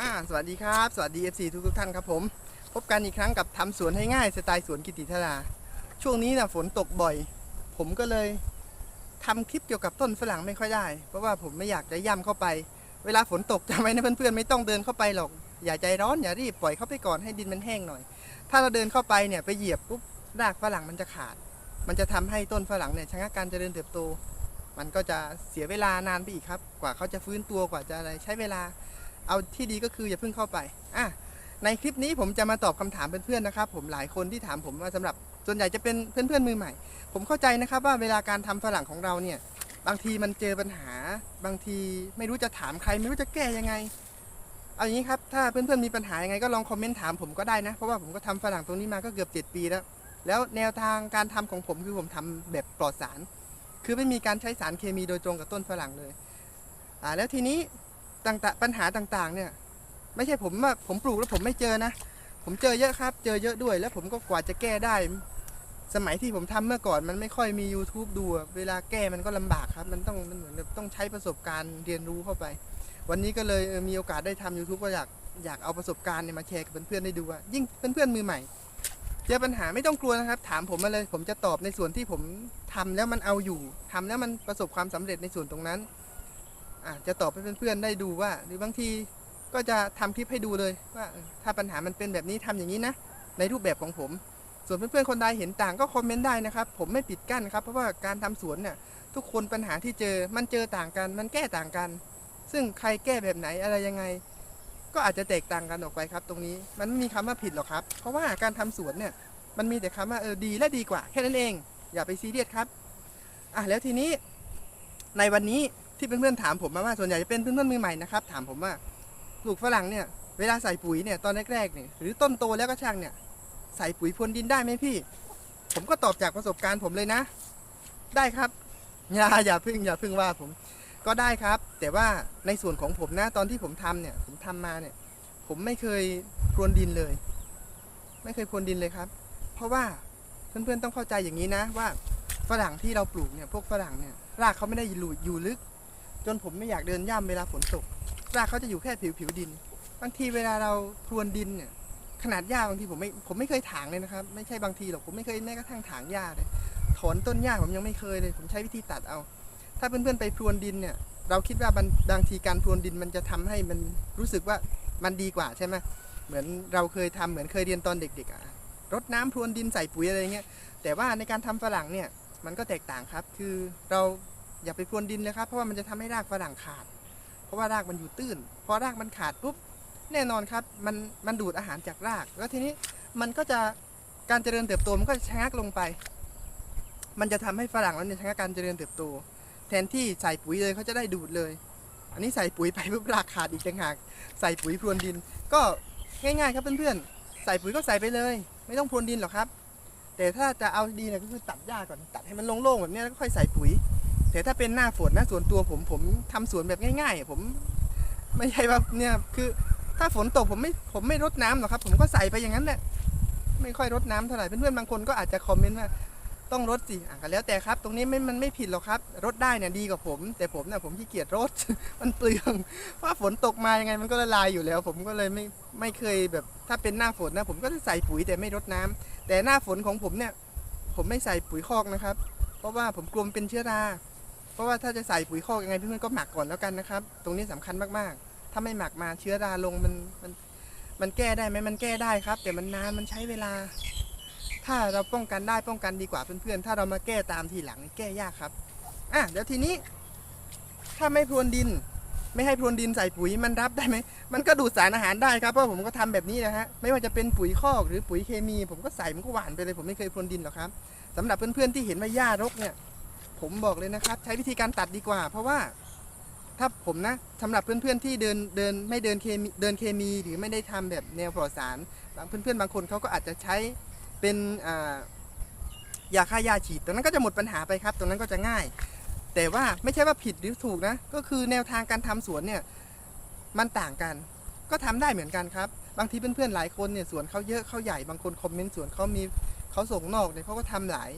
อ่าสวัสดีครับ สวัสดี FC ทุกทุกท่านครับผม พบกันอีกครั้งกับทำสวนให้ง่ายสไตล์สวนกิติธรา ช่วงนี้นะฝนตกบ่อย ผมก็เลยทำคลิปเกี่ยวกับต้นฝรั่งไม่ค่อยได้ เพราะว่าผมไม่อยากจะย่ำเข้าไป เวลาฝนตกจำไว้นะเพื่อนๆไม่ต้องเดินเข้าไปหรอก อย่าใจร้อนอย่ารีบปล่อยเข้าไปก่อนให้ดินมันแห้งหน่อย ถ้าเราเดินเข้าไปเนี่ยไปเหยียบปุ๊บรากฝรั่งมันจะขาด มันจะทำให้ต้นฝรั่งเนี่ยชะงักการเจริญเติบโต มันก็จะเสียเวลานานไปอีกครับ กว่าเขาจะฟื้นตัวกว่าจะอะไรใช้เวลา เอาที่ดีก็คืออย่าเพิ่งเข้าไปอะในคลิปนี้ผมจะมาตอบคำถามเพื่อนๆนะครับ ผมหลายคนที่ถามผมว่าสำหรับส่วนใหญ่จะเป็นเพื่อนๆมือใหม่ ผมเข้าใจนะครับว่าเวลาการทำฝรั่งของเราเนี่ยบางทีมันเจอปัญหา บางทีไม่รู้จะถามใคร ไม่รู้จะแก้ยังไง เอาอย่างนี้ครับ ถ้าเพื่อนๆมีปัญหายังไงก็ลองคอมเมนต์ถามผมก็ได้นะ เพราะว่าผมก็ทำฝรั่งตรงนี้มาก็เกือบ 7 ปีแล้ว แล้วแนวทางการทำของผมคือผมทำแบบปลอดสาร คือไม่มีการใช้สารเคมีโดยตรงกับต้นฝรั่งเลย อ่าแล้วทีนี้ ต่างๆปัญหาต่างๆ เนี่ย ไม่ใช่ผมว่าผมปลูกแล้วผมไม่เจอนะ ผมเจอเยอะครับ เจอเยอะด้วย แล้วผมก็กว่าจะแก้ได้ สมัยที่ผมทำเมื่อก่อนมันไม่ค่อยมี YouTube ดู เวลาแก้มันก็ลำบากครับ มันต้องมันเหมือนต้องใช้ประสบการณ์เรียนรู้เข้าไป วันนี้ก็เลยมีโอกาสได้ทำ YouTube ก็อยากอยากเอาประสบการณ์เนี่ยมาแชร์กับเพื่อนๆได้ดูว่ายิ่งเพื่อนๆมือใหม่เจอปัญหาไม่ต้องกลัวนะครับ ถามผมมาเลย ผมจะตอบในส่วนที่ผมทำแล้วมันเอาอยู่ทำแล้วมันประสบความสำเร็จในส่วนตรงนั้น อะจะตอบให้เพื่อนๆได้ดูว่า หรือบางทีก็จะทำคลิปให้ดูเลยว่าถ้าปัญหามันเป็นแบบนี้ทำอย่างนี้นะ ในรูปแบบของผม ส่วนเพื่อนๆคนใดเห็นต่างก็คอมเมนต์ได้นะครับ ผมไม่ปิดกั้นครับ เพราะว่าการทำสวนเนี่ยทุกคนปัญหาที่เจอมันเจอต่างกัน มันแก้ต่างกัน ซึ่งใครแก้แบบไหนอะไรยังไง ก็อาจจะแตกต่างกันออกไปครับ ตรงนี้มันไม่มีคำว่าผิดหรอกครับ เพราะว่าการทำสวนเนี่ยมันมีแต่คำว่าเออดีและดีกว่าแค่นั้นเอง อย่าไปซีเรียสครับอะแล้วทีนี้ในวันนี้ ที่เพื่อนๆถามผมมาว่าส่วนใหญ่จะเป็นเพื่อนๆมือใหม่นะครับถามผมว่าปลูกฝรั่งเนี่ยเวลาใส่ปุ๋ยเนี่ยตอนแรกๆเนี่ยหรือต้นโตแล้วก็ช่างเนี่ยใส่ปุ๋ยพรวนดินได้ไหมพี่ ผมก็ตอบจากประสบการณ์ผมเลยนะ ได้ครับอย่าอย่าพึ่งอย่าพึ่งว่าผมก็ได้ครับ แต่ว่าในส่วนของผมนะตอนที่ผมทำเนี่ยผมทำมาเนี่ย ผมไม่เคยพรวนดินเลย ไม่เคยพรวนดินเลยครับ เพราะว่าเพื่อนๆต้องเข้าใจอย่างนี้นะว่าฝรั่งที่เราปลูกเนี่ยพวกฝรั่งเนี่ยรากเขาไม่ได้อยู่ลึก จนผมไม่อยากเดินย่ำเวลาฝนตกรากเขาจะอยู่แค่ผิวผิวดิน บางทีเวลาเราพรวนดินเนี่ยขนาดหญ้าบางทีผมไม่ผมไม่เคยถางเลยนะครับ ไม่ใช่บางทีหรอกผมไม่เคยแม้กระทั่งถางหญ้าเลยถอนต้นหญ้าผมยังไม่เคยเลย ผมใช้วิธีตัดเอา ถ้าเพื่อนๆไปพรวนดินเนี่ย เราคิดว่าบางทีการพรวนดินมันจะทำให้มันรู้สึกว่ามันดีกว่าใช่ไหมเหมือนเราเคยทำเหมือนเคยเรียนตอนเด็กๆอะรดน้ำพรวนดินใส่ปุ๋ยอะไรเงี้ยแต่ว่าในการทำฝรั่งเนี่ยมันก็แตกต่างครับ คือเรา อย่าไปพรวนดินเลยครับเพราะว่ามันจะทำให้รากฝรั่งขาด เพราะว่ารากมันอยู่ตื้น พอรากมันขาดปุ๊บแน่นอนครับมันมันดูดอาหารจากราก แล้วทีนี้มันก็จะการเจริญเติบโตมันก็ชะงักลงไป มันจะทำให้ฝรั่งแล้วเนี่ยชะงักการเจริญเติบโต แทนที่ใส่ปุ๋ยเลยเขาจะได้ดูดเลย อันนี้ใส่ปุ๋ยไปปุ๊บรากขาดอีกต่างหากใส่ปุ๋ยพรวนดิน ก็ง่ายๆครับเพื่อนๆใส่ปุ๋ยก็ใส่ไปเลย ไม่ต้องพรวนดินหรอกครับ แต่ถ้าจะเอาดีเนี่ยก็คือตัดหญ้าก่อนตัดให้มันโล่งๆแบบนี้แล้วก็ค่อยใส่ปุ๋ย แต่ถ้าเป็นหน้าฝนนะส่วนตัวผมผมทำสวนแบบง่ายๆ ผมไม่ใช่ว่าเนี่ยคือถ้าฝนตกผมไม่ผมไม่รดน้ำหรอกครับ ผมก็ใส่ไปอย่างนั้นแหละไม่ค่อยรดน้ำเท่าไหร่เพื่อนๆบางคนก็อาจจะคอมเมนต์ว่าต้องรดสิอะก็แล้วแต่ครับ ตรงนี้ไม่มันไม่ผิดหรอกครับรดได้เนี่ยดีกว่าผม แต่ผมเนี่ยผมขี้เกียจรด มันเปลืองเพราะฝนตกมายังไงมันก็ละลายอยู่แล้ว ผมก็เลยไม่ไม่เคยแบบ ถ้าเป็นหน้าฝนนะ ผมก็จะใส่ปุ๋ยแต่ไม่รดน้ำแต่หน้าฝนของผมเนี่ย ผมไม่ใส่ปุ๋ยคอกนะครับ เพราะว่าผมกลัวมันเป็นเชื้อรา เพราะว่าถ้าจะใส่ปุ๋ยคอกยังไงเพื่อนๆก็หมักก่อนแล้วกันนะครับ ตรงนี้สำคัญมากๆ ถ้าไม่หมักมาเชื้อราลงมันมันมันแก้ได้ไหมมันแก้ได้ครับ แต่มันนานมันใช้เวลา ถ้าเราป้องกันได้ป้องกันดีกว่าเพื่อนๆถ้าเรามาแก้ตามทีหลังแก้ยากครับอะเดี๋ยวทีนี้ ถ้าไม่พรวนดิน ไม่ให้พรวนดินใส่ปุ๋ยมันรับได้ไหมมันก็ดูดสารอาหารได้ครับเพราะผมก็ทำแบบนี้นะฮะไม่ว่าจะเป็นปุ๋ยคอกหรือปุ๋ยเคมี ผมก็ใส่มันก็หวานไปเลย ผมไม่เคยพรวนดินหรอกครับสำหรับเพื่อนๆที่เห็นว่าหญ้ารกเนี่ย ผมบอกเลยนะครับ ใช้วิธีการตัดดีกว่า เพราะว่าถ้าผมนะสำหรับเพื่อนๆที่เดินเดินไม่เดินเคมีเดินเคมีหรือไม่ได้ทำแบบแนวปลอดสารบางเพื่อนๆบางคนเขาก็อาจจะใช้เป็นยาฆ่าหญ้าฉีดตรงนั้นก็จะหมดปัญหาไปครับ ตรงนั้นก็จะง่าย แต่ว่าไม่ใช่ว่าผิดหรือถูกนะ ก็คือแนวทางการทำสวนเนี่ยมันต่างกัน ก็ทำได้เหมือนกันครับ บางทีเพื่อนๆหลายคนเนี่ยสวนเขาเยอะเขาใหญ่บางคนคอมเมนต์สวนเขามีเขาส่งนอกเนี่ยเขาก็ทำหลาย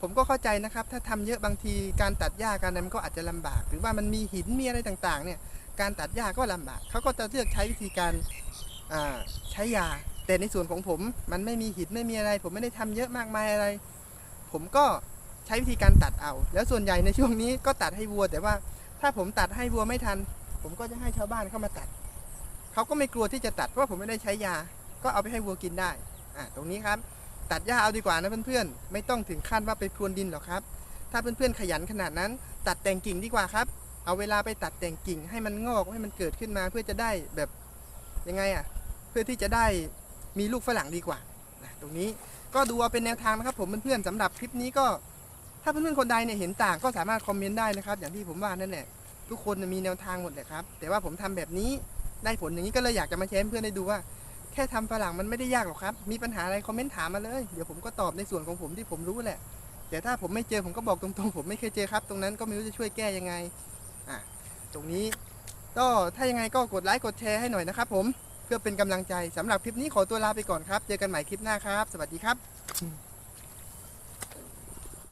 ผมก็เข้าใจนะครับ ถ้าทำเยอะบางทีการตัดหญ้าการอะไรมันก็อาจจะลำบาก หรือว่ามันมีหินมีอะไรต่างๆ เนี่ยการตัดหญ้าก็ลำบากเขาก็จะเลือกใช้วิธีการใช้ยา แต่ในส่วนของผมมันไม่มีหินไม่มีอะไร ผมไม่ได้ทำเยอะมากมายอะไร ผมก็ใช้วิธีการตัดเอา แล้วส่วนใหญ่ในช่วงนี้ก็ตัดให้วัว แต่ว่าถ้าผมตัดให้วัวไม่ทัน ผมก็จะให้ชาวบ้านเข้ามาตัดเขาก็ไม่กลัวที่จะตัดเพราะผมไม่ได้ใช้ยา ก็เอาไปให้วัวกินได้อ่าตรงนี้ครับ ตัดหญ้าเอาดีกว่านะเพื่อนๆ ไม่ต้องถึงขั้นว่าไปพรวนดินหรอกครับ ถ้าเพื่อนๆขยันขนาดนั้น ตัดแต่งกิ่งดีกว่าครับ เอาเวลาไปตัดแต่งกิ่งให้มันงอกให้มันเกิดขึ้นมาเพื่อจะได้แบบยังไงอะ เพื่อที่จะได้มีลูกฝรั่งดีกว่านะตรงนี้ก็ดูเอาเป็นแนวทางนะครับ ผมเพื่อนๆสำหรับคลิปนี้ก็ ถ้าเพื่อนๆคนใดเนี่ยเห็นต่างก็สามารถคอมเมนต์ได้นะครับ อย่างที่ผมว่านั่นแหละทุกคนมีแนวทางหมดแหละครับ แต่ว่าผมทำแบบนี้ได้ผลอย่างนี้ก็เลยอยากจะมาแชร์เพื่อนได้ดูว่า แค่ทำฝรั่งมันไม่ได้ยากหรอกครับ มีปัญหาอะไรคอมเมนต์ถามมาเลย เดี๋ยวผมก็ตอบในส่วนของผมที่ผมรู้แหละ แต่ถ้าผมไม่เจอผมก็บอกตรงๆ ผมไม่เคยเจอครับ ตรงนั้นก็ไม่รู้จะช่วยแก้ยังไง อะ ตรงนี้ก็ถ้ายังไงก็กดไลค์กดแชร์ให้หน่อยนะครับผม เพื่อเป็นกำลังใจสำหรับคลิปนี้ขอตัวลาไปก่อนครับ เจอกันใหม่คลิปหน้าครับ สวัสดีครับ